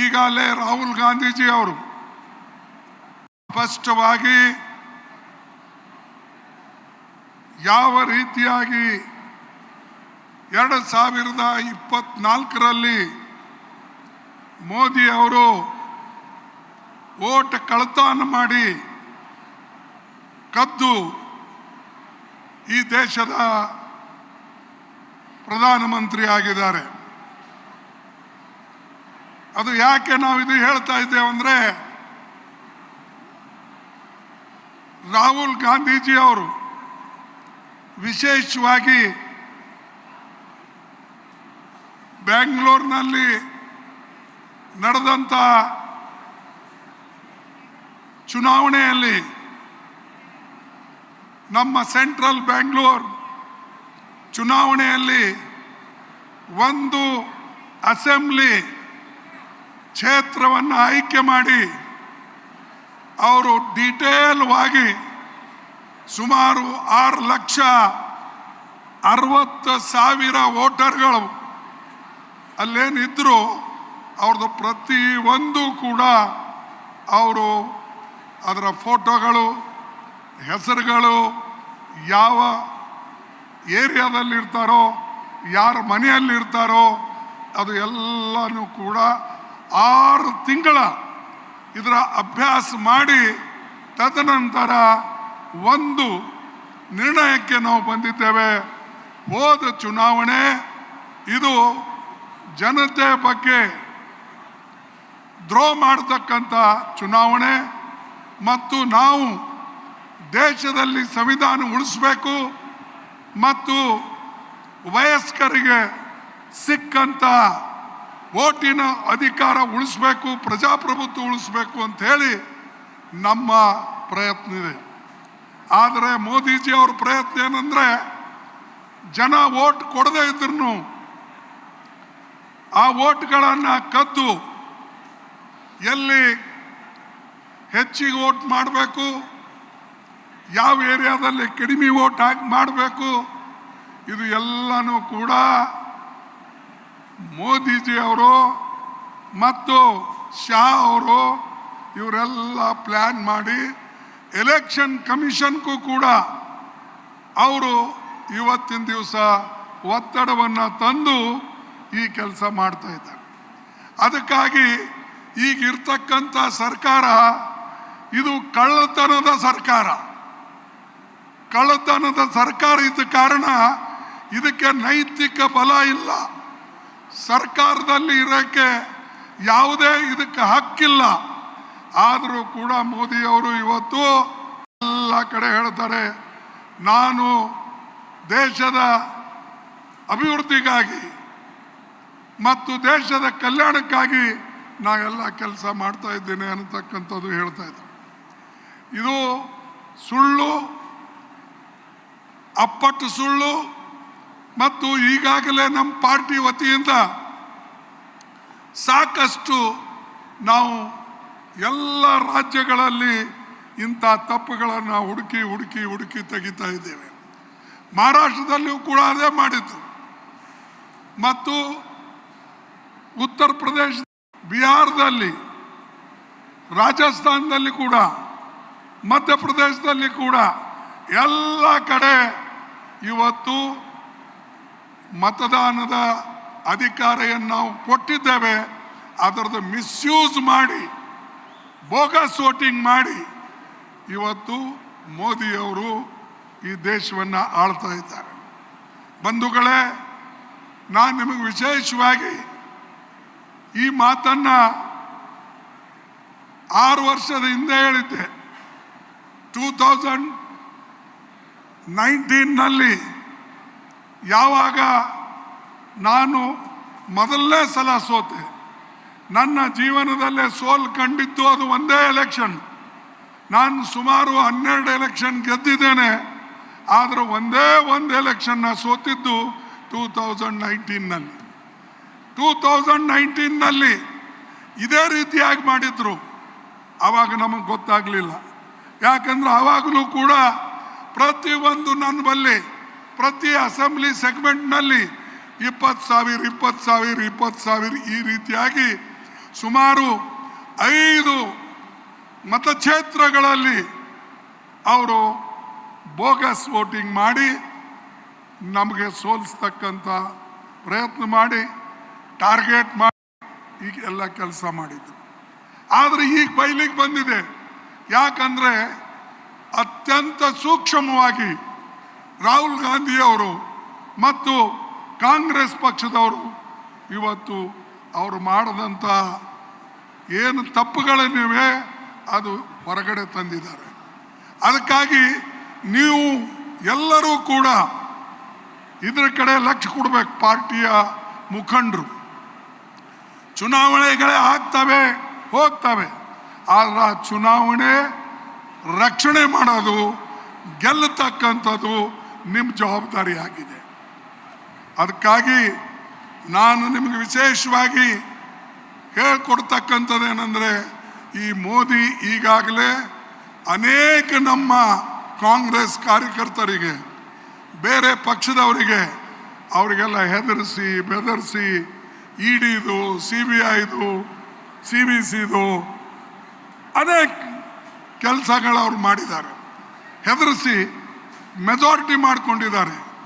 ಈಗಾಗಲೇ ರಾಹುಲ್ ಗಾಂಧೀಜಿ ಅವರು ಸ್ಪಷ್ಟವಾಗಿ ಯಾವ ರೀತಿಯಾಗಿ ಎರಡು ಸಾವಿರದ ಇಪ್ಪತ್ನಾಲ್ಕರಲ್ಲಿ ಮೋದಿ ಅವರು ಓಟ್ ಕಳತಾನ ಮಾಡಿ ಕದ್ದು ಈ ದೇಶದ ಪ್ರಧಾನಮಂತ್ರಿ ಆಗಿದ್ದಾರೆ. ಅದು ಯಾಕೆ ನಾವು ಇದು ಹೇಳ್ತಾ ಇದ್ದೇವೆ ಅಂದ್ರೆ, ರಾಹುಲ್ ಗಾಂಧೀಜಿ ಅವರು ವಿಶೇಷವಾಗಿ ಬೆಂಗಳೂರಿನಲ್ಲಿ ನಡೆದಂಥ ಚುನಾವಣೆಯಲ್ಲಿ ನಮ್ಮ ಸೆಂಟ್ರಲ್ ಬ್ಯಾಂಗ್ಳೂರ್ ಚುನಾವಣೆಯಲ್ಲಿ ಒಂದು ಅಸೆಂಬ್ಲಿ ಕ್ಷೇತ್ರವನ್ನು ಆಯ್ಕೆ ಮಾಡಿ ಅವರು ಡೀಟೇಲ್ವಾಗಿ ಸುಮಾರು ಆರು ಲಕ್ಷ ಅರವತ್ತು ಸಾವಿರ ವೋಟರ್ಗಳು ಅಲ್ಲೇನಿದ್ರು ಅವ್ರದ್ದು ಪ್ರತಿ ಒಂದು ಕೂಡ ಅವರು ಅದರ ಫೋಟೋಗಳು, ಹೆಸರುಗಳು, ಯಾವ ಏರಿಯಾದಲ್ಲಿರ್ತಾರೋ, ಯಾರ ಮನೆಯಲ್ಲಿರ್ತಾರೋ, ಅದು ಎಲ್ಲನೂ ಕೂಡ ಆರು ತಿಂಗಳ ಇದರ ಅಭ್ಯಾಸ ಮಾಡಿ ತದನಂತರ ಒಂದು ನಿರ್ಣಯಕ್ಕೆ ನಾವು ಬಂದಿದ್ದೇವೆ. ಹೋದ ಚುನಾವಣೆ ಇದು ಜನತೆ ಬಗ್ಗೆ ದ್ರೋಹ ಮಾಡತಕ್ಕಂಥ ಚುನಾವಣೆ ಮತ್ತು ನಾವು ದೇಶದಲ್ಲಿ ಸಂವಿಧಾನ ಉಳಿಸಬೇಕು ಮತ್ತು ವಯಸ್ಕರಿಗೆ ಸಿಕ್ಕಂತ ಓಟಿನ ಅಧಿಕಾರ ಉಳಿಸ್ಬೇಕು, ಪ್ರಜಾಪ್ರಭುತ್ವ ಉಳಿಸ್ಬೇಕು ಅಂತ ಹೇಳಿ ನಮ್ಮ ಪ್ರಯತ್ನ ಇದೆ. ಆದರೆ ಮೋದಿಜಿ ಅವ್ರ ಪ್ರಯತ್ನ ಏನಂದ್ರೆ ಜನ ಓಟ್ ಕೊಡದೇ ಇದ್ರು ಆ ಓಟ್ಗಳನ್ನು ಕದ್ದು ಎಲ್ಲಿ ಹೆಚ್ಚಿಗೆ ಓಟ್ ಮಾಡಬೇಕು, ಯಾವ ಏರಿಯಾದಲ್ಲಿ ಕಡಿಮೆ ಓಟ್ ಹಾಕಿ ಮಾಡಬೇಕು, ಇದು ಎಲ್ಲನೂ ಕೂಡ ಮೋದಿಜಿ ಅವರು ಮತ್ತು ಶಾ ಅವರು ಇವರೆಲ್ಲ ಪ್ಲ್ಯಾನ್ ಮಾಡಿ ಎಲೆಕ್ಷನ್ ಕಮಿಷನ್ಗೂ ಕೂಡ ಅವರು ಇವತ್ತಿನ ದಿವಸ ಒತ್ತಡವನ್ನು ತಂದು ಈ ಕೆಲಸ ಮಾಡ್ತಾ ಇದ್ದಾರೆ. ಅದಕ್ಕಾಗಿ ಈಗ ಇರ್ತಕ್ಕಂಥ ಸರ್ಕಾರ ಇದು ಕಳ್ಳತನದ ಸರ್ಕಾರ. ಕಳ್ಳತನದ ಸರ್ಕಾರ ಇದ್ದ ಕಾರಣ ಇದಕ್ಕೆ ನೈತಿಕ ಬಲ ಇಲ್ಲ. ಸರ್ಕಾರದಲ್ಲಿ ಇರೋಕ್ಕೆ ಯಾವುದೇ ಇದಕ್ಕೆ ಹಕ್ಕಿಲ್ಲ. ಆದರೂ ಕೂಡ ಮೋದಿಯವರು ಇವತ್ತು ಎಲ್ಲ ಕಡೆ ಹೇಳ್ತಾರೆ, ನಾನು ದೇಶದ ಅಭಿವೃದ್ಧಿಗಾಗಿ ಮತ್ತು ದೇಶದ ಕಲ್ಯಾಣಕ್ಕಾಗಿ ನಾವೆಲ್ಲ ಕೆಲಸ ಮಾಡ್ತಾ ಇದ್ದೇನೆ ಅನ್ನತಕ್ಕಂಥದ್ದು ಹೇಳ್ತಾ ಇದ್ದರು. ಇದು ಸುಳ್ಳು, ಅಪ್ಪಟ್ಟು ಸುಳ್ಳು ಮತ್ತು ಈಗಾಗಲೇ ನಮ್ಮ ಪಾರ್ಟಿ ವತಿಯಿಂದ ಸಾಕಷ್ಟು ನಾವು ಎಲ್ಲ ರಾಜ್ಯಗಳಲ್ಲಿ ಇಂಥ ತಪ್ಪುಗಳನ್ನು ಹುಡುಕಿ ಹುಡುಕಿ ಹುಡುಕಿ ತೆಗಿತಾ ಇದ್ದೇವೆ. ಮಹಾರಾಷ್ಟ್ರದಲ್ಲಿಯೂ ಕೂಡ ಅದೇ ಮಾಡಿದ್ದು. ಮತ್ತು ಉತ್ತರ ಪ್ರದೇಶ, ಬಿಹಾರದಲ್ಲಿ, ರಾಜಸ್ಥಾನದಲ್ಲಿ ಕೂಡ, ಮಧ್ಯಪ್ರದೇಶದಲ್ಲಿ ಕೂಡ ಎಲ್ಲ ಕಡೆ ಇವತ್ತು ಮತದಾನದ ಅಧಿಕಾರವನ್ನು ನಾವು ಕೊಟ್ಟಿದ್ದೇವೆ, ಅದರದ್ದು ಮಿಸ್ಯೂಸ್ ಮಾಡಿ, ಬೋಗಸ್ ವೋಟಿಂಗ್ ಮಾಡಿ, ಇವತ್ತು ಮೋದಿಯವರು ಈ ದೇಶವನ್ನು ಆಳ್ತಾ ಇದ್ದಾರೆ. ಬಂಧುಗಳೇ, ನಾನು ನಿಮಗೆ ವಿಶೇಷವಾಗಿ ಈ ಮಾತನ್ನ ಆರು ವರ್ಷದ ಹಿಂದೆ ಹೇಳಿದ್ದೆ. ಟೂ ತೌಸಂಡ್ ನೈನ್ಟೀನ್ನಲ್ಲಿ ಯಾವಾಗ ನಾನು ಮೊದಲನೇ ಸಲ ಸೋತೆ, ನನ್ನ ಜೀವನದಲ್ಲೇ ಸೋಲ್ ಕಂಡಿದ್ದು ಅದು ಒಂದೇ ಎಲೆಕ್ಷನ್. ನಾನು ಸುಮಾರು ಹನ್ನೆರಡು ಎಲೆಕ್ಷನ್ ಗೆದ್ದಿದ್ದೇನೆ, ಆದರೆ ಒಂದೇ ಒಂದು ಎಲೆಕ್ಷನ್ನ ಸೋತಿದ್ದು ಟೂ ತೌಸಂಡ್ ನೈನ್ಟೀನ್ನಲ್ಲಿ ಟೂ ತೌಸಂಡ್ ನೈನ್ಟೀನ್ನಲ್ಲಿ ಇದೇ ರೀತಿಯಾಗಿ ಮಾಡಿದ್ರು. ಆವಾಗ ನಮಗೆ ಗೊತ್ತಾಗಲಿಲ್ಲ. ಯಾಕಂದ್ರೆ ಆವಾಗಲೂ ಕೂಡ ಪ್ರತಿಯೊಂದು ನನ್ನ ಬಲ್ಲಿ ಪ್ರತಿ ಅಸೆಂಬ್ಲಿ ಸೆಗ್ಮೆಂಟ್ನಲ್ಲಿ ಇಪ್ಪತ್ತು ಸಾವಿರ ಇಪ್ಪತ್ತು ಸಾವಿರ ಇಪ್ಪತ್ತು ಸಾವಿರ ಈ ರೀತಿಯಾಗಿ ಸುಮಾರು ಐದು ಮತಕ್ಷೇತ್ರಗಳಲ್ಲಿ ಅವರು ಬೋಗಸ್ ವೋಟಿಂಗ್ ಮಾಡಿ ನಮಗೆ ಸೋಲಿಸ್ತಕ್ಕಂಥ ಪ್ರಯತ್ನ ಮಾಡಿ, ಟಾರ್ಗೆಟ್ ಮಾಡಿ, ಈಗ ಎಲ್ಲ ಕೆಲಸ ಮಾಡಿದ್ರು. ಆದರೆ ಈಗ ಬೈಲಿಗೆ ಬಂದಿದೆ. ಯಾಕಂದರೆ ಅತ್ಯಂತ ಸೂಕ್ಷ್ಮವಾಗಿ ರಾಹುಲ್ ಗಾಂಧಿಯವರು ಮತ್ತು ಕಾಂಗ್ರೆಸ್ ಪಕ್ಷದವರು ಇವತ್ತು ಅವರು ಮಾಡಿದಂಥ ಏನು ತಪ್ಪುಗಳನ್ನಿವೆ ಅದು ಹೊರಗಡೆ ತಂದಿದ್ದಾರೆ. ಅದಕ್ಕಾಗಿ ನೀವು ಎಲ್ಲರೂ ಕೂಡ ಇದರ ಕಡೆ ಲಕ್ಷ ಕೊಡಬೇಕು ಪಾರ್ಟಿಯ ಮುಖಂಡರು. ಚುನಾವಣೆಗಳೇ ಆಗ್ತವೆ, ಹೋಗ್ತವೆ. ಆದ್ರೆ ಆ ಚುನಾವಣೆ ರಕ್ಷಣೆ ಮಾಡೋದು, ಗೆಲ್ಲತಕ್ಕಂಥದ್ದು ನಿಮ್ಮ ಜವಾಬ್ದಾರಿ ಆಗಿದೆ ಅದಕ್ಕಾಗಿ ನಾನು ನಿಮಗೆ ವಿಶೇಷವಾಗಿ ಹೇಳ್ಕೊಡ್ತಕ್ಕಂಥದ್ದೇನೆಂದರೆ, ಈ ಮೋದಿ ಈಗಾಗಲೇ ಅನೇಕ ನಮ್ಮ ಕಾಂಗ್ರೆಸ್ ಕಾರ್ಯಕರ್ತರಿಗೆ, ಬೇರೆ ಪಕ್ಷದವರಿಗೆ ಅವರಿಗೆಲ್ಲ ಹೆದರಿಸಿ, ಬೆದರಿಸಿ, ಇಡಿದು ಸಿ ಬಿ ಐದು ಸಿ ಬಿ ಸಿದು ಅನೇಕ ಕೆಲಸಗಳು ಅವ್ರು ಮಾಡಿದ್ದಾರೆ. ಹೆದರಿಸಿ ಮೆಜಾರಿಟಿ ಮಾಡ್ಕೊಂಡಿದ್ದಾರೆ.